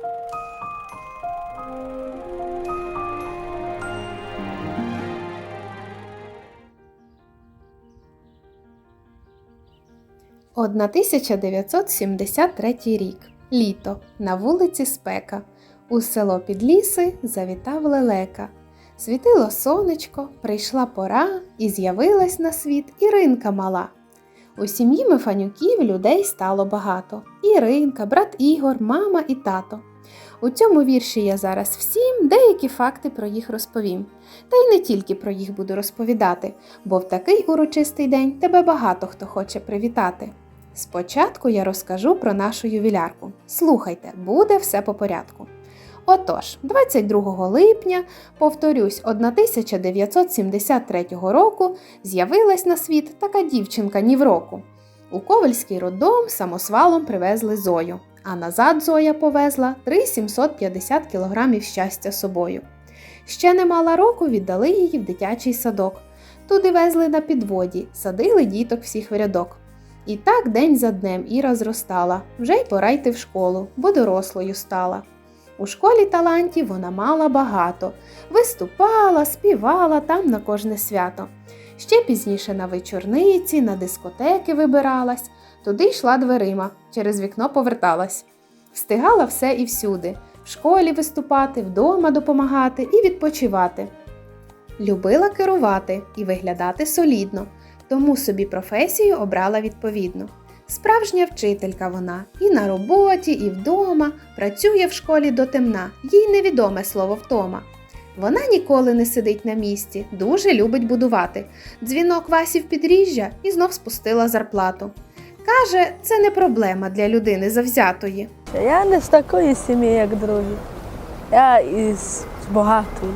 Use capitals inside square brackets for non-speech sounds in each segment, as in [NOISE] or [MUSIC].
– 1973 рік. Літо. На вулиці спека. У село Підліси завітав лелека. Світило сонечко, прийшла пора, і з'явилась на світ Іринка мала. У сім'ї Мефанюків людей стало багато. Іринка, брат Ігор, мама і тато. У цьому вірші я зараз всім деякі факти про їх розповім. Та й не тільки про їх буду розповідати, бо в такий урочистий день тебе багато хто хоче привітати. Спочатку я розкажу про нашу ювілярку. Слухайте, буде все по порядку. Отож, 22 липня, повторюсь, 1973 року з'явилась на світ така дівчинка ні в року. У Ковальський роддом самосвалом привезли Зою, а назад Зоя повезла 3750 кілограмів щастя собою. Ще не мала року віддали її в дитячий садок. Туди везли на підводі, садили діток всіх в рядок. І так день за днем Іра зростала, вже й пора йти в школу, бо дорослою стала. У школі талантів вона мала багато, виступала, співала там на кожне свято. Ще пізніше на вечорниці, на дискотеки вибиралась, туди йшла дверима, через вікно поверталась. Встигала все і всюди в школі виступати, вдома допомагати і відпочивати. Любила керувати і виглядати солідно, тому собі професію обрала відповідно. Справжня вчителька вона і на роботі, і вдома, працює в школі до темна, їй невідоме слово втома. Вона ніколи не сидить на місці, дуже любить будувати. Дзвінок Васі в підріжжя і знов спустила зарплату. Каже, це не проблема для людини завзятої. Я не з такої сім'ї, як другі. Я із багатої.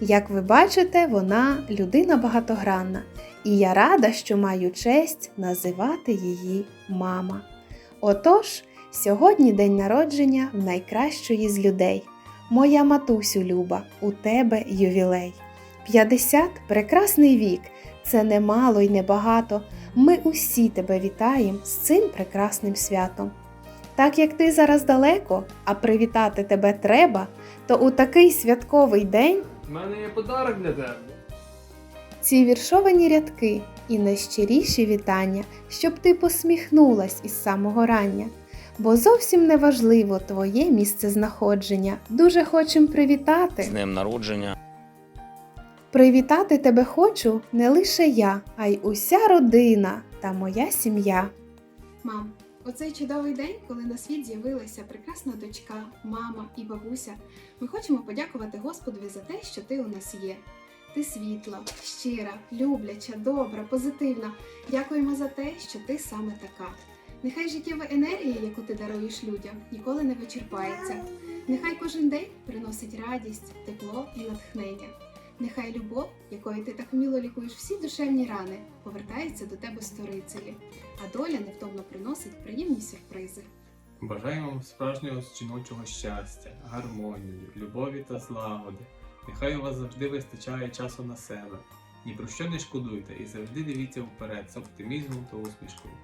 Як ви бачите, вона людина багатогранна, і я рада, що маю честь називати її мама. Отож, сьогодні день народження в найкращої з людей. Моя матусю Люба, у тебе ювілей. 50 прекрасний вік, це немало й небагато. Ми усі тебе вітаємо з цим прекрасним святом. Так як ти зараз далеко, а привітати тебе треба, то у такий святковий день У мене є подарок для тебе. ці віршовані рядки і найщиріші вітання, щоб ти посміхнулась із самого рання. Бо зовсім не важливо твоє місце знаходження. Дуже хочем привітати. з днем народження. Привітати тебе хочу не лише я, а й уся родина та моя сім'я. Мам, оцей чудовий день, коли на світ з'явилася прекрасна дочка, мама і бабуся, ми хочемо подякувати Господові за те, що ти у нас є. Ти світла, щира, любляча, добра, позитивна. Дякуємо за те, що ти саме така. Нехай життєва енергія, яку ти даруєш людям, ніколи не вичерпається. Нехай кожен день приносить радість, тепло і натхнення. Нехай любов, якою ти так вміло лікуєш всі душевні рани, повертається до тебе сторицею, а доля невтомно приносить приємні сюрпризи. Бажаємо вам справжнього жіночого щастя, гармонії, любові та злагоди. Нехай у вас завжди вистачає часу на себе. Ні про що не шкодуйте і завжди дивіться вперед з оптимізмом та усмішкою.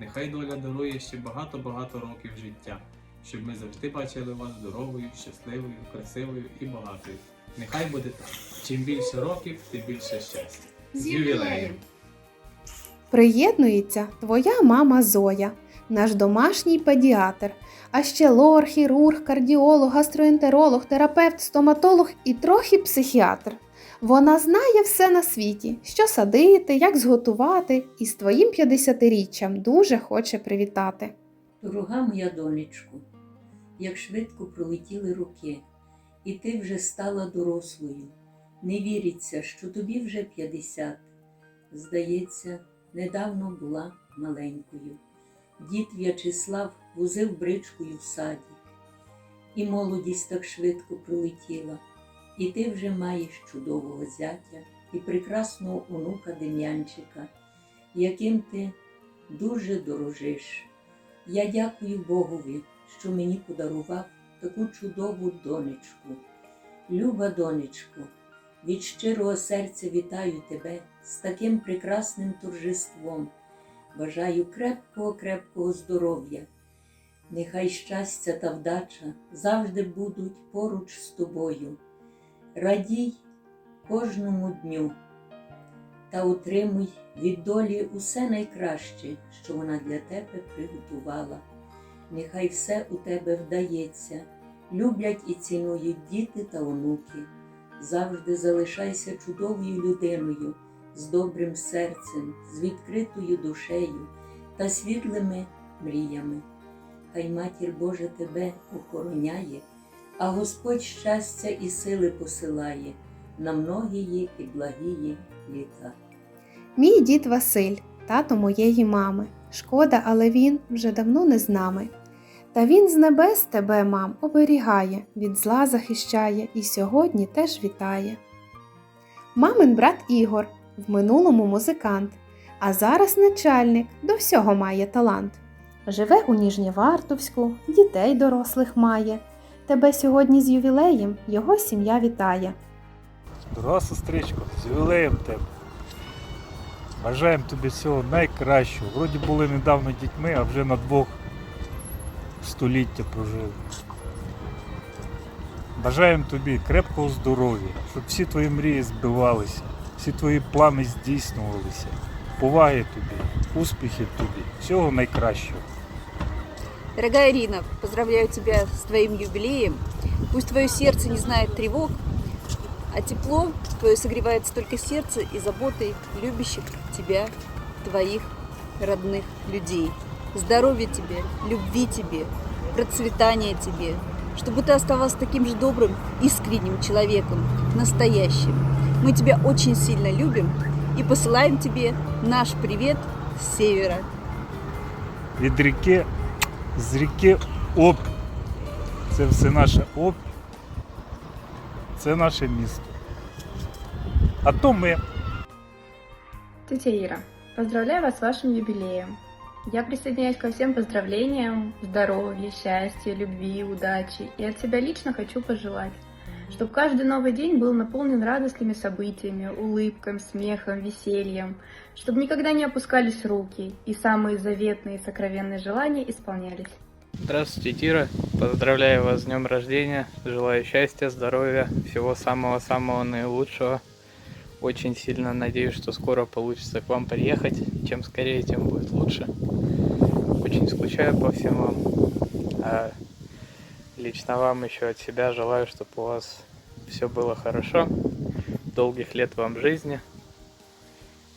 Нехай доля дарує ще багато-багато років життя, щоб ми завжди бачили вас здоровою, щасливою, красивою і багатою. Нехай буде так. Чим більше років, тим більше щастя. З ювілеєм! Приєднується твоя мама Зоя, наш домашній педіатр, а ще лор, хірург, кардіолог, гастроентеролог, терапевт, стоматолог і трохи психіатр. Вона знає все на світі, що садити, як зготувати, і з твоїм 50-річчям дуже хоче привітати. Дорога моя донечко, як швидко пролетіли роки, і ти вже стала дорослою. Не віриться, що тобі вже 50. Здається, недавно була маленькою. Дід В'ячеслав возив бричкою в саді, і молодість так швидко пролетіла, і ти вже маєш чудового зятя і прекрасного онука Дем'янчика, яким ти дуже дорожиш. Я дякую Богові, що мені подарував таку чудову донечку. Люба донечко, від щирого серця вітаю тебе з таким прекрасним торжеством. Бажаю крепкого, крепкого здоров'я, Нехай щастя та вдача завжди будуть поруч з тобою. Радій кожному дню та утримуй від долі усе найкраще, що вона для тебе приготувала. Нехай все у тебе вдається, люблять і цінують діти та онуки. Завжди залишайся чудовою людиною, з добрим серцем, з відкритою душею та світлими мріями. Хай матір Божа тебе охороняє, а Господь щастя і сили посилає на многії і благії літа. Мій дід Василь, тато моєї мами. Шкода, але він вже давно не з нами. Та він з небес тебе, мам, оберігає, від зла захищає і сьогодні теж вітає. Мамин брат Ігор, в минулому музикант, а зараз начальник, до всього має талант. Живе у Ніжнєвартовську, дітей дорослих має. Тебе сьогодні з ювілеєм його сім'я вітає. Дорога сестричко, з ювілеєм тебе. Бажаємо тобі всього найкращого. Вроді були недавно дітьми, а вже на двох століття прожили. Бажаємо тобі крепкого здоров'я, щоб всі твої мрії збивалися, всі твої плани здійснювалися. Поваги тобі, успіхів тобі, всього найкращого. Дорогая Ирина, поздравляю тебя с твоим юбилеем. Пусть твое сердце не знает тревог, а тепло твое согревается только сердце и заботой любящих тебя, твоих родных людей. Здоровья тебе, любви тебе, процветания тебе, чтобы ты оставался таким же добрым, искренним человеком, как настоящим. Мы тебя очень сильно любим и посылаем тебе наш привет с севера. Від ріки, з ріки Обь. Це все наше Обь. Це наше місто. А то ми. Тетя Ира, поздравляю вас с вашим юбилеем. Я присоединяюсь ко всем поздравлениям, здоровья, счастья, любви, удачи. И от себя лично хочу пожелать, чтобы каждый новый день был наполнен радостными событиями, улыбками, смехом, весельем, чтобы никогда не опускались руки и самые заветные и сокровенные желания исполнялись. Здравствуйте, Тира. Поздравляю вас с днем рождения. Желаю счастья, здоровья, всего самого-самого наилучшего. Очень сильно надеюсь, что скоро получится к вам приехать. Чем скорее, тем будет лучше. Очень скучаю по всем вам. А лично вам еще от себя желаю, чтобы у вас все было хорошо. Долгих лет вам жизни.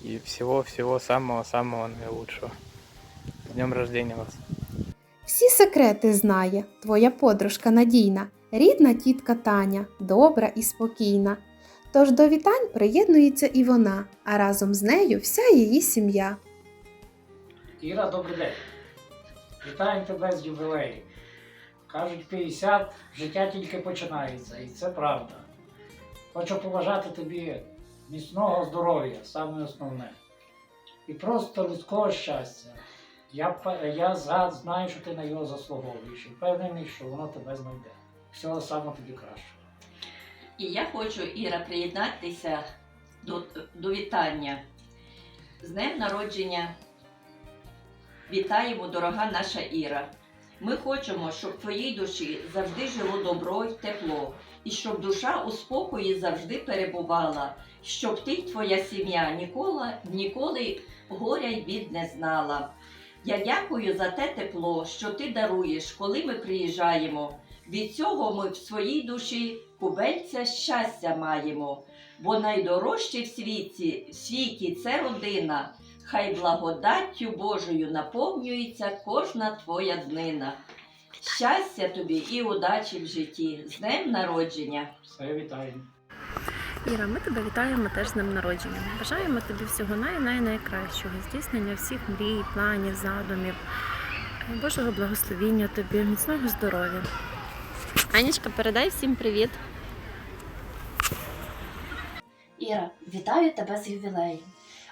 И всего-всего самого-самого наилучшего. С днем рождения вас. Всі секрети знає твоя подружка надійна, рідна тітка Таня, добра і спокійна. Тож до вітань приєднується і вона, а разом з нею вся її сім'я. Іра, добрий день. Вітаємо тебе з ювілеєм. Кажуть, 50, життя тільки починається, і це правда. Хочу побажати тобі міцного здоров'я, саме основне. І просто людського щастя. Я, я знаю, що ти на його заслуговуєш і впевнений, що воно тебе знайде. Всього самого тобі кращого. І я хочу, Іра, приєднатися до, до вітання. З днем народження вітаємо, дорога наша Іра. Ми хочемо, щоб в твоїй душі завжди жило добро й тепло, і щоб душа у спокої завжди перебувала, щоб ти й твоя сім'я ніколи, ніколи горя й бід не знала. Я дякую за те тепло, що ти даруєш, коли ми приїжджаємо. Від цього ми в своїй душі кубельця щастя маємо, бо найдорожче в світі, в світі це родина. Хай благодаттю Божою наповнюється кожна твоя днина. Щастя тобі і удачі в житті, з днем народження! Все, вітаємо. Іра, ми тебе вітаємо теж з днем народження. Бажаємо тобі всього най-най-найкращого, здійснення всіх мрій, планів, задумів, Божого благословіння тобі, міцного здоров'я. Анічка, передай всім привіт. Іра, вітаю тебе з ювілеєм.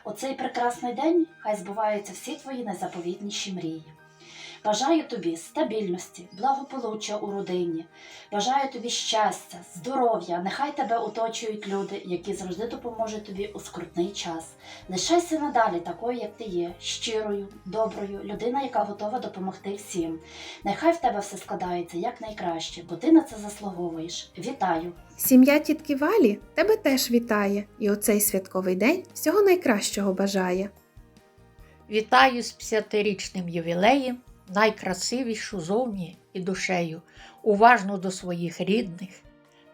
У цей прекрасний день хай збуваються всі твої найзаповітніші мрії. Бажаю тобі стабільності, благополуччя у родині. Бажаю тобі щастя, здоров'я. Нехай тебе оточують люди, які завжди допоможуть тобі у скрутний час. Лишайся надалі такою, як ти є, щирою, доброю, людина, яка готова допомогти всім. Нехай в тебе все складається якнайкраще, бо ти на це заслуговуєш. Вітаю! Сім'я тітки Валі тебе теж вітає і у цей святковий день всього найкращого бажає. Вітаю з 50-річним ювілеєм, найкрасивішу зовні і душею, уважну до своїх рідних,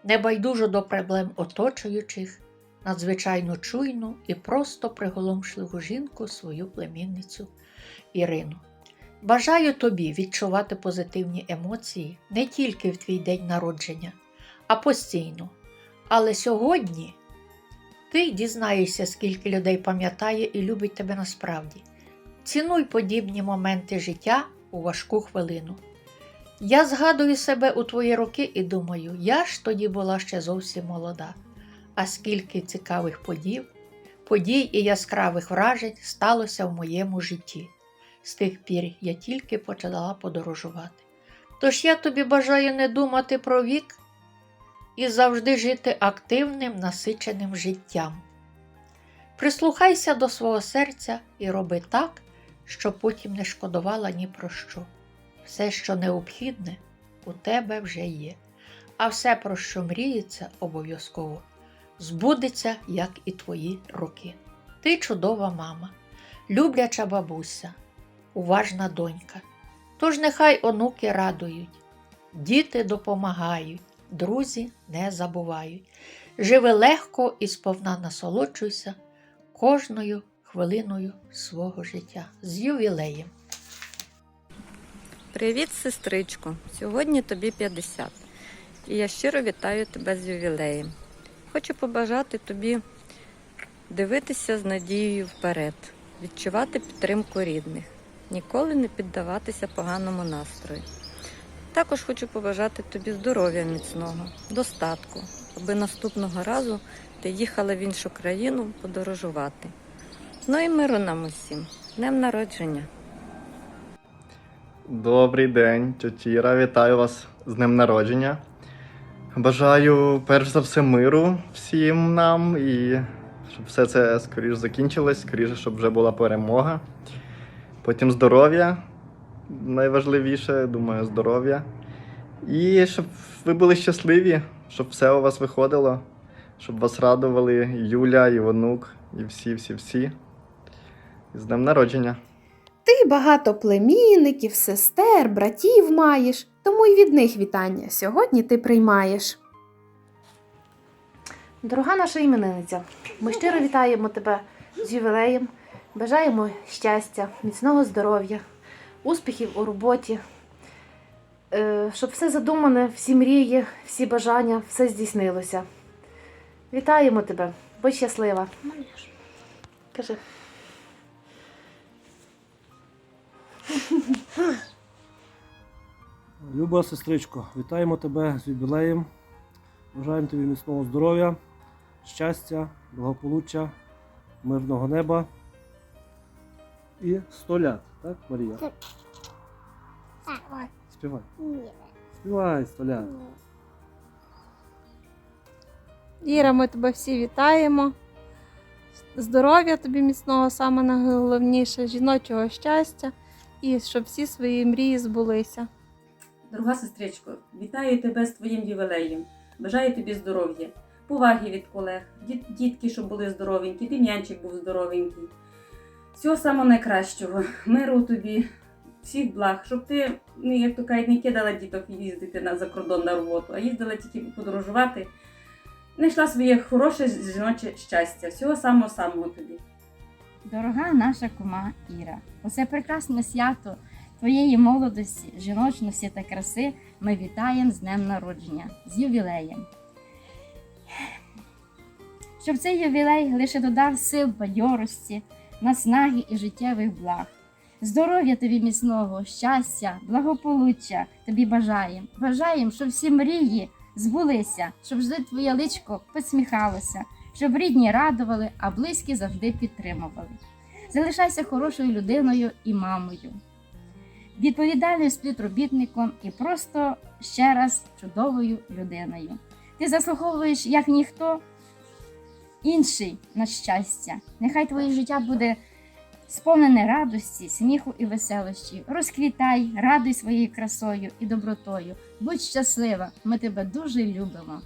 небайдужу до проблем оточуючих, надзвичайно чуйну і просто приголомшливу жінку свою племінницю Ірину. Бажаю тобі відчувати позитивні емоції не тільки в твій день народження, а постійно. Але сьогодні ти дізнаєшся, скільки людей пам'ятає і любить тебе насправді. Цінуй подібні моменти життя у важку хвилину. Я згадую себе у твої роки і думаю, я ж тоді була ще зовсім молода. А скільки цікавих подій, подій і яскравих вражень сталося в моєму житті. З тих пір я тільки почала подорожувати. Тож я тобі бажаю не думати про вік і завжди жити активним, насиченим життям. Прислухайся до свого серця і роби так, щоб потім не шкодувала ні про що. Все, що необхідне, у тебе вже є, а все, про що мріється, обов'язково збудеться, як і твої роки. Ти чудова мама, любляча бабуся, уважна донька. Тож нехай онуки радують, діти допомагають, друзі не забувають. Живи легко і сповна насолоджуйся кожною хвилиною свого життя з ювілеєм. Привіт, сестричко! Сьогодні тобі 50. І я щиро вітаю тебе з ювілеєм. Хочу побажати тобі дивитися з надією вперед, відчувати підтримку рідних, ніколи не піддаватися поганому настрою. Також хочу побажати тобі здоров'я міцного, достатку, аби наступного разу ти їхала в іншу країну подорожувати. Ну і миру нам усім. Днем народження! Добрий день, тьотіра, вітаю вас з днем народження. Бажаю перш за все миру всім нам і щоб все це скоріш закінчилось, скоріше, щоб вже була перемога. Потім здоров'я. Найважливіше, думаю, здоров'я. І щоб ви були щасливі, щоб все у вас виходило, щоб вас радували і Юля, і онук, і всі-всі-всі. З днем народження! Ти багато племінників, сестер, братів маєш, тому й від них вітання сьогодні ти приймаєш. Дорога наша іменинниця, ми щиро вітаємо тебе з ювілеєм, бажаємо щастя, міцного здоров'я, успіхів у роботі, е, щоб все задумане, всі мрії, всі бажання, все здійснилося. Вітаємо тебе, будь щаслива. Кажи. [LAUGHS] Люба сестричко, вітаємо тебе з юбілеєм. Бажаємо тобі міцного здоров'я, щастя, благополуччя, мирного неба і сто лят, так, Марія? Так. Співай. Ні. Співай сто лят. Іра, ми тебе всі вітаємо. Здоров'я тобі міцного, саме найголовніше, жіночого щастя і щоб всі свої мрії збулися. Дорога сестричко, вітаю тебе з твоїм ювілеєм. Бажаю тобі здоров'я, поваги від колег, діт- дітки, щоб були здоровенькі, Дем'янчик був здоровенький. Всього самого найкращого, миру тобі, всіх благ, щоб ти, ну, як то кажуть, не кидала діток їздити на, за кордон на роботу, а їздила тільки подорожувати. Знайшла своє хороше жіноче щастя. Всього самого самого тобі. Дорога наша кума Іра, у це прекрасне свято твоєї молодості, жіночності та краси ми вітаємо з днем народження, з ювілеєм. Щоб цей ювілей лише додав сил бадьорості, наснаги і життєвих благ. Здоров'я тобі міцного, щастя, благополуччя тобі бажаємо. Бажаємо, щоб всі мрії збулися, щоб завжди твоє личко посміхалося, щоб рідні радували, а близькі завжди підтримували. Залишайся хорошою людиною і мамою. відповідальним співробітником і просто ще раз чудовою людиною. Ти заслуговуєш як ніхто інший на щастя. Нехай твоє життя буде сповнене радості, сміху і веселощі. Розквітай, радуй своєю красою і добротою. Будь щаслива, ми тебе дуже любимо.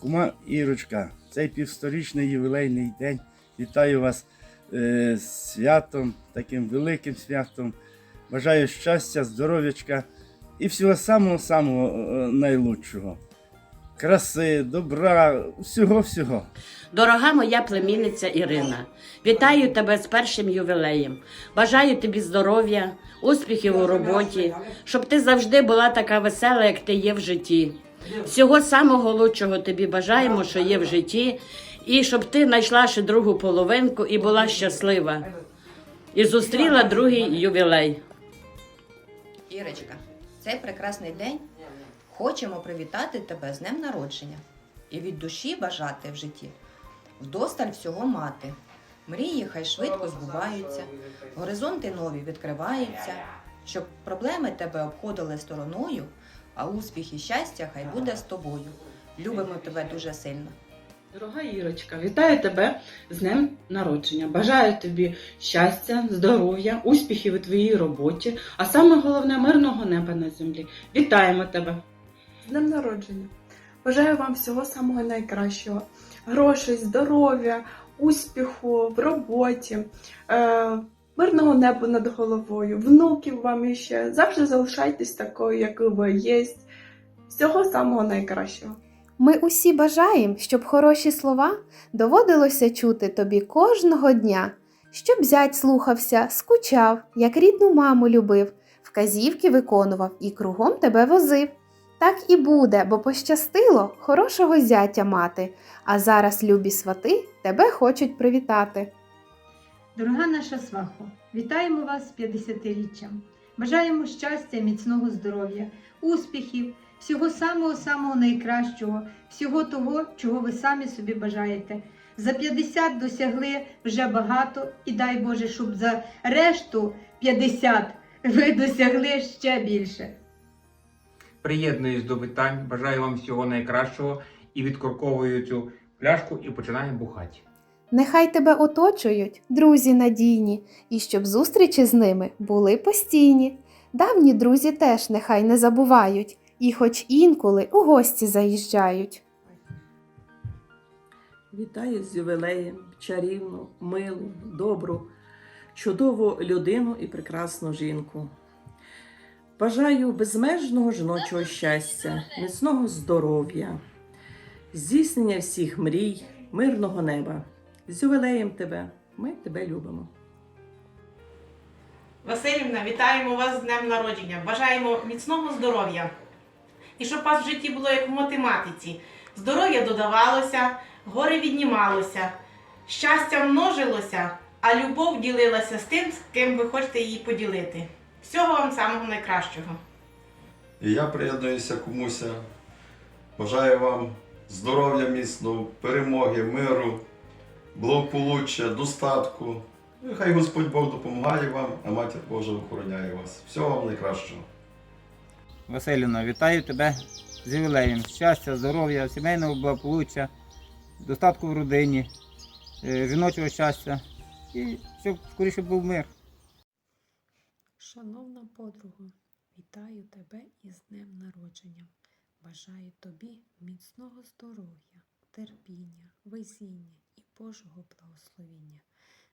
Кума Ірочка, цей півсторічний ювілейний день. Вітаю вас е, святом, таким великим святом. Бажаю щастя, здоров'ячка і всього самого-самого е, найлучшого. Краси, добра, всього-всього. Дорога моя племінниця Ірина, вітаю тебе з першим ювілеєм. Бажаю тобі здоров'я, успіхів у роботі, щоб ти завжди була така весела, як ти є в житті. Всього самого лучшого тобі бажаємо, що є в житті, і щоб ти знайшла ще другу половинку і була щаслива. І зустріла другий ювілей. Ірочка, цей прекрасний день хочемо привітати тебе з днем народження і від душі бажати в житті вдосталь всього мати. Мрії хай швидко збуваються, горизонти нові відкриваються, щоб проблеми тебе обходили стороною, а успіх і щастя хай буде з тобою. Любимо тебе дуже сильно. Дорога Ірочка, вітаю тебе з днем народження. Бажаю тобі щастя, здоров'я, успіхів у твоїй роботі, а саме головне мирного неба на землі. Вітаємо тебе! З днем народження! Бажаю вам всього самого найкращого. Грошей, здоров'я, успіху в роботі, е, мирного неба над головою, внуків вам іще. Завжди залишайтесь такою, якою ви є. Всього самого найкращого. Ми усі бажаємо, щоб хороші слова доводилося чути тобі кожного дня, щоб зять слухався, скучав, як рідну маму любив, вказівки виконував і кругом тебе возив. Так і буде, бо пощастило хорошого зятя мати, а зараз любі свати тебе хочуть привітати. Дорога наша свахо, вітаємо вас з 50-річчям. Бажаємо щастя, міцного здоров'я, успіхів, всього самого-самого найкращого, всього того, чого ви самі собі бажаєте. За 50 досягли вже багато, і дай Боже, щоб за решту 50 ви досягли ще більше. Приєднуюсь до вітань, бажаю вам всього найкращого і відкорковую цю пляшку і починаємо бухати. Нехай тебе оточують, друзі надійні, і щоб зустрічі з ними були постійні. Давні друзі теж нехай не забувають, і хоч інколи у гості заїжджають. Вітаю з ювілеєм, чарівну, милу, добру, чудову людину і прекрасну жінку. Бажаю безмежного жіночого щастя, міцного здоров'я, здійснення всіх мрій, мирного неба. З ювілеєм тебе, ми тебе любимо. Василівна, вітаємо вас з днем народження. Бажаємо міцного здоров'я. І щоб вас в житті було як в математиці. Здоров'я додавалося, горе віднімалося, щастя множилося, а любов ділилася з тим, з ким ви хочете її поділити. Всього вам самого найкращого. І я приєднуюся комуся. Бажаю вам здоров'я міцного, перемоги, миру, благополуччя, достатку. І хай Господь Бог допомагає вам, а Матір Божа охороняє вас. Всього вам найкращого. Василівна, вітаю тебе з ювілеєм. Щастя, здоров'я, сімейного благополуччя, достатку в родині, е, жіночого щастя і щоб скоріше був мир. Шановна подруга, вітаю тебе із днем народження. Бажаю тобі міцного здоров'я, терпіння, везіння Божого благословіння.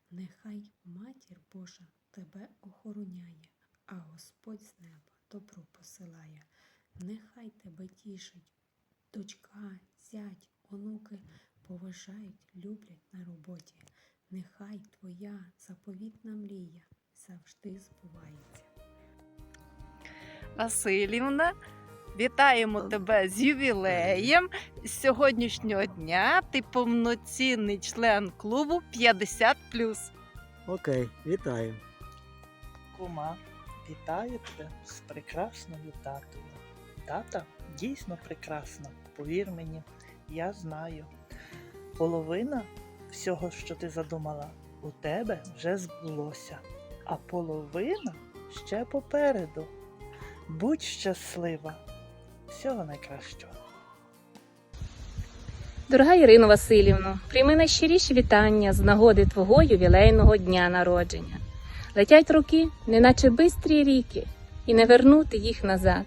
Нехай Матір Божа тебе охороняє, а Господь з неба добро посилає. Нехай тебе тішить дочка, зять, онуки поважають, люблять на роботі. Нехай твоя заповітна мрія завжди збувається. Василівна, вітаємо тебе з ювілеєм. З сьогоднішнього дня ти повноцінний член клубу 50. Окей, вітаю. Кума, вітаю тебе з прекрасною татою. Тата дійсно прекрасна, повір мені, я знаю. Половина всього, що ти задумала, у тебе вже збулося, а половина ще попереду. Будь щаслива. Всього найкращого. Дорога Ірино Васильівно, прийми найщиріші вітання з нагоди твого ювілейного дня народження. Летять роки, неначе бистрі ріки, і не вернути їх назад.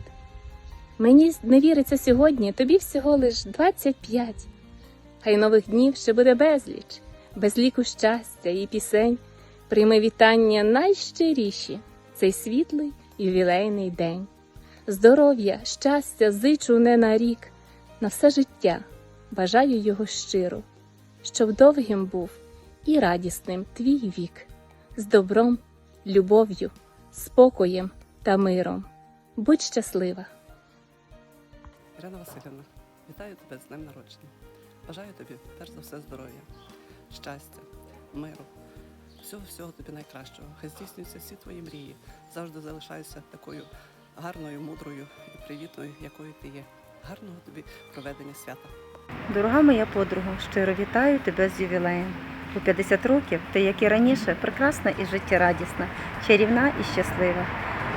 Мені не віриться сьогодні, тобі всього лиш 25. Хай нових днів ще буде безліч, без ліку щастя і пісень. Прийми вітання найщиріші цей світлий ювілейний день. Здоров'я, щастя зичу не на рік, на все життя. Бажаю його щиро, щоб довгим був і радісним твій вік, з добром, любов'ю, спокоєм та миром. Будь щаслива! Ірина Васильівна, вітаю тебе з днем народження. Бажаю тобі перш за все здоров'я, щастя, миру, всього всього тобі найкращого. Хай здійснюються всі твої мрії. Завжди залишайся такою гарною, мудрою і привітною, якою ти є. Гарного тобі проведення свята. Дорога моя подруга, щиро вітаю тебе з ювілеєм. У 50 років ти, як і раніше, прекрасна і життєрадісна, чарівна і щаслива.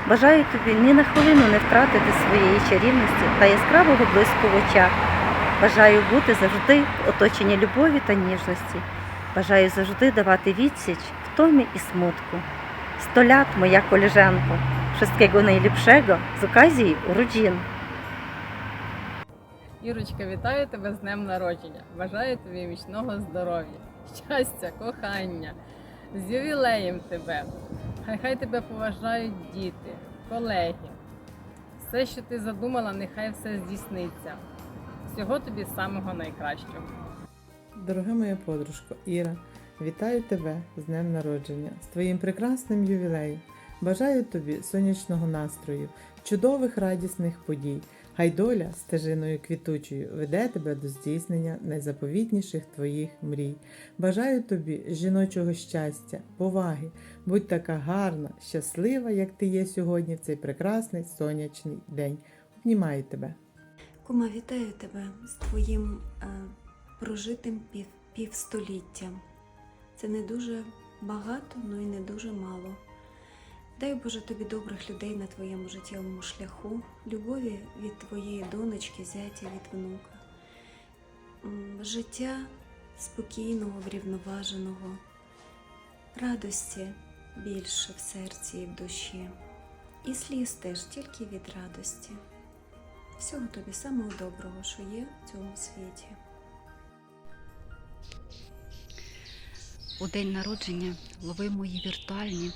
Бажаю тобі ні на хвилину не втратити своєї чарівності та яскравого блиску в очах. Бажаю бути завжди в оточенні любові та ніжності. Бажаю завжди давати відсіч втомі і смутку. Сто лят, моя колежанко, wszystkiego najlepszego з оказії уроджин. Ірочка, вітаю тебе з днем народження. Бажаю тобі міцного здоров'я, щастя, кохання, з ювілеєм тебе. Хай хай тебе поважають діти, колеги. Все, що ти задумала, нехай все здійсниться. Всього тобі самого найкращого. Дорога моя подружко Іра, вітаю тебе з днем народження, з твоїм прекрасним ювілеєм. Бажаю тобі сонячного настрою, чудових радісних подій. Хай доля стежиною квітучою веде тебе до здійснення найзаповітніших твоїх мрій. Бажаю тобі жіночого щастя, поваги. Будь така гарна, щаслива, як ти є сьогодні в цей прекрасний сонячний день. Обнімаю тебе. Кума, вітаю тебе з твоїм е, прожитим пів, півстоліттям. Це не дуже багато, але й не дуже мало. Дай Боже тобі добрих людей на твоєму життєвому шляху, любові від твоєї донечки, зятя від внука, життя спокійного, врівноваженого, радості більше в серці і в душі, і сліз теж тільки від радості. Всього тобі самого доброго, що є в цьому світі. У день народження лови мої віртуальні,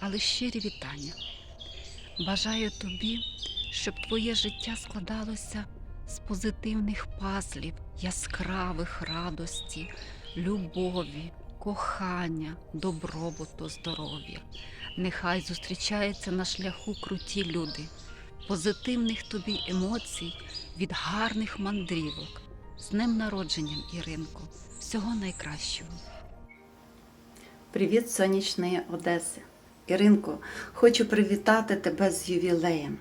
але щирі вітання. Бажаю тобі, щоб твоє життя складалося з позитивних пазлів, яскравих радості, любові, кохання, добробуту, здоров'я. Нехай зустрічаються на шляху круті люди, позитивних тобі емоцій від гарних мандрівок. З днем народженням, Іринко, всього найкращого. Привіт, сонячної Одеси. Іринко, хочу привітати тебе з ювілеєм.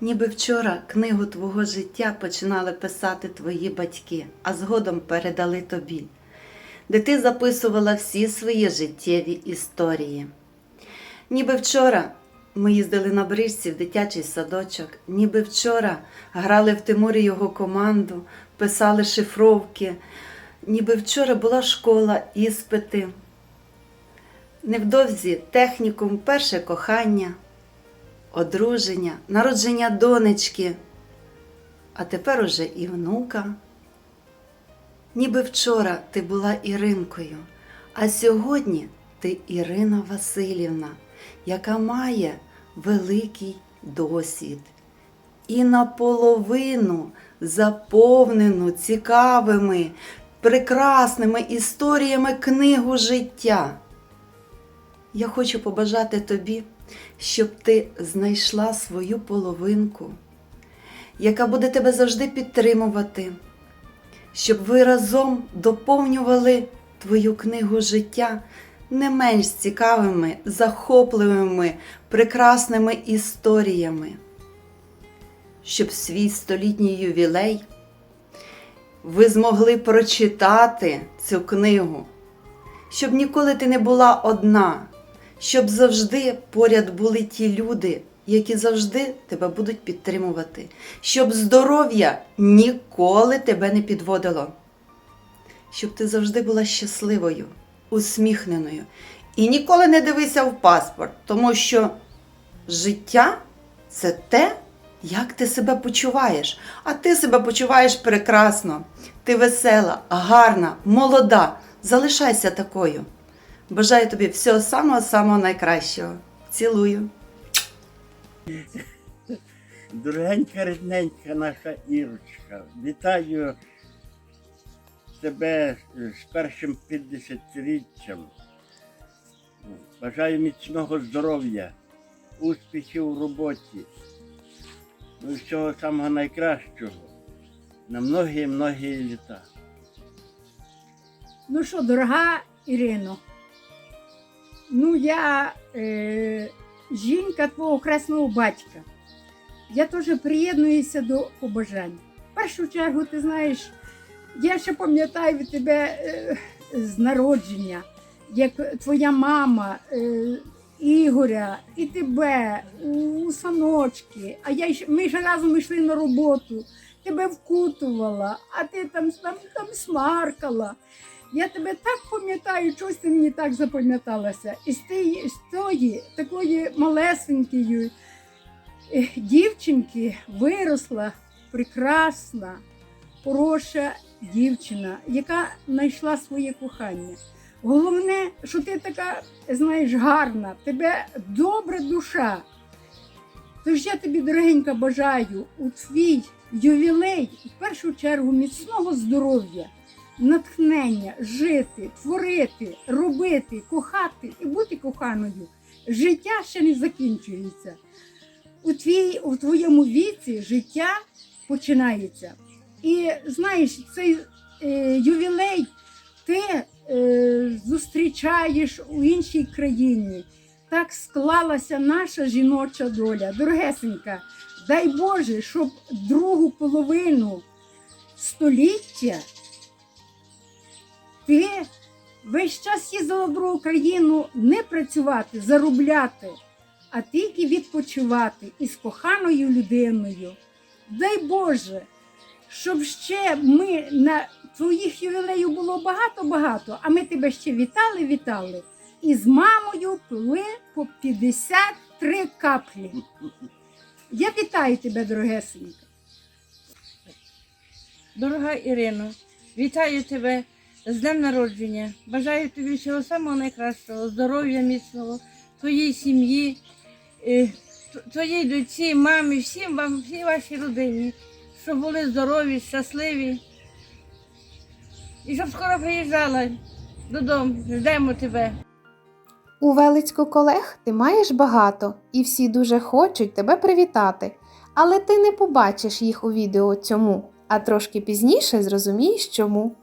Ніби вчора книгу твого життя починали писати твої батьки, а згодом передали тобі, де ти записувала всі свої життєві історії. Ніби вчора ми їздили на брижці в дитячий садочок, ніби вчора грали в Тимурі його команду, писали шифровки, ніби вчора була школа, іспити. Невдовзі технікум перше кохання, одруження, народження донечки, а тепер уже і внука. Ніби вчора ти була Іринкою, а сьогодні ти Ірина Васильівна, яка має великий досвід і наполовину заповнену цікавими, прекрасними історіями книгу життя. Я хочу побажати тобі, щоб ти знайшла свою половинку, яка буде тебе завжди підтримувати, щоб ви разом доповнювали твою книгу життя не менш цікавими, захопливими, прекрасними історіями, щоб свій столітній ювілей ви змогли прочитати цю книгу, щоб ніколи ти не була одна щоб завжди поряд були ті люди, які завжди тебе будуть підтримувати, щоб здоров'я ніколи тебе не підводило, щоб ти завжди була щасливою, усміхненою. І ніколи не дивися в паспорт, тому що життя це те, як ти себе почуваєш. А ти себе почуваєш прекрасно. Ти весела, гарна, молода. Залишайся такою. Бажаю тобі всього самого-самого найкращого. Цілую. Дорогенька рідненька наша Ірочка, вітаю тебе з першим 50-річчям. Бажаю міцного здоров'я, успіхів у роботі, ну і всього самого найкращого на многі-многі літа. Ну що, дорога Ірино, ну я е, жінка твого хресного батька. Я теж приєднуюся до побажань. В першу чергу, ти знаєш, я ще пам'ятаю тебе е, з народження, як твоя мама, е, Ігоря, і тебе у саночки. А я, ми ж разом йшли на роботу, тебе вкутувала, а ти там, там, там смаркала. Я тебе так пам'ятаю, чогось ти мені так запам'яталася. І з тієї, такої малесенької е, дівчинки виросла прекрасна, хороша дівчина, яка знайшла своє кохання. Головне, що ти така, знаєш, гарна, тебе добра душа. Тож я тобі, дорогенька, бажаю у твій ювілей в першу чергу міцного здоров'я, натхнення жити, творити, робити, кохати і бути коханою. Життя ще не закінчується. У, твій, у твоєму віці життя починається. І знаєш, цей е, ювілей ти е, зустрічаєш у іншій країні. Так склалася наша жіноча доля. Дорогесенька, дай Боже, щоб другу половину століття ти весь час їздила в другу країну не працювати, заробляти, а тільки відпочивати із коханою людиною. Дай Боже, щоб ще ми на твоїх ювілеїв було багато-багато, а ми тебе ще вітали, вітали. І з мамою пили по 53 каплі. Я вітаю тебе, дорогесенька. Дорога Ірино, вітаю тебе з днем народження. Бажаю тобі всього самого найкращого, здоров'я міцного, твоїй сім'ї, е, твоїй дочці, мамі, всім вам, всій вашій родині, щоб були здорові, щасливі. І щоб скоро приїжджала додому. Ждемо тебе. У Велицьку колег ти маєш багато, і всі дуже хочуть тебе привітати. Але ти не побачиш їх у відео цьому, а трошки пізніше зрозумієш чому.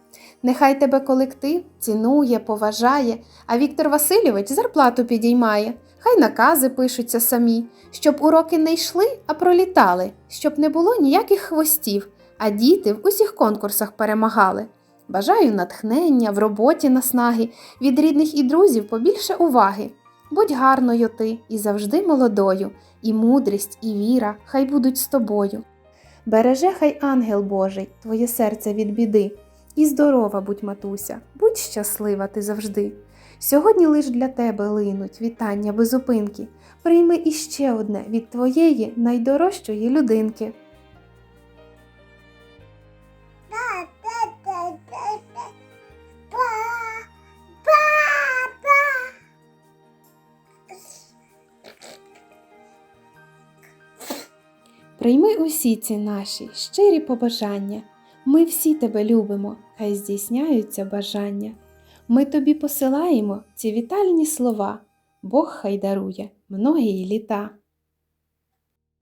Нехай тебе колектив цінує, поважає, а Віктор Васильович зарплату підіймає. Хай накази пишуться самі, щоб уроки не йшли, а пролітали, щоб не було ніяких хвостів, а діти в усіх конкурсах перемагали. Бажаю натхнення в роботі наснаги, від рідних і друзів побільше уваги. Будь гарною ти і завжди молодою, і мудрість, і віра хай будуть з тобою. Береже хай ангел Божий твоє серце від біди, і здорова будь, матуся, будь щаслива ти завжди. Сьогодні лиш для тебе линуть вітання без зупинки. Прийми іще одне від твоєї найдорожчої людинки. Прийми усі ці наші щирі побажання. Ми всі тебе любимо, хай здійсняються бажання. Ми тобі посилаємо ці вітальні слова. Бог хай дарує многії літа.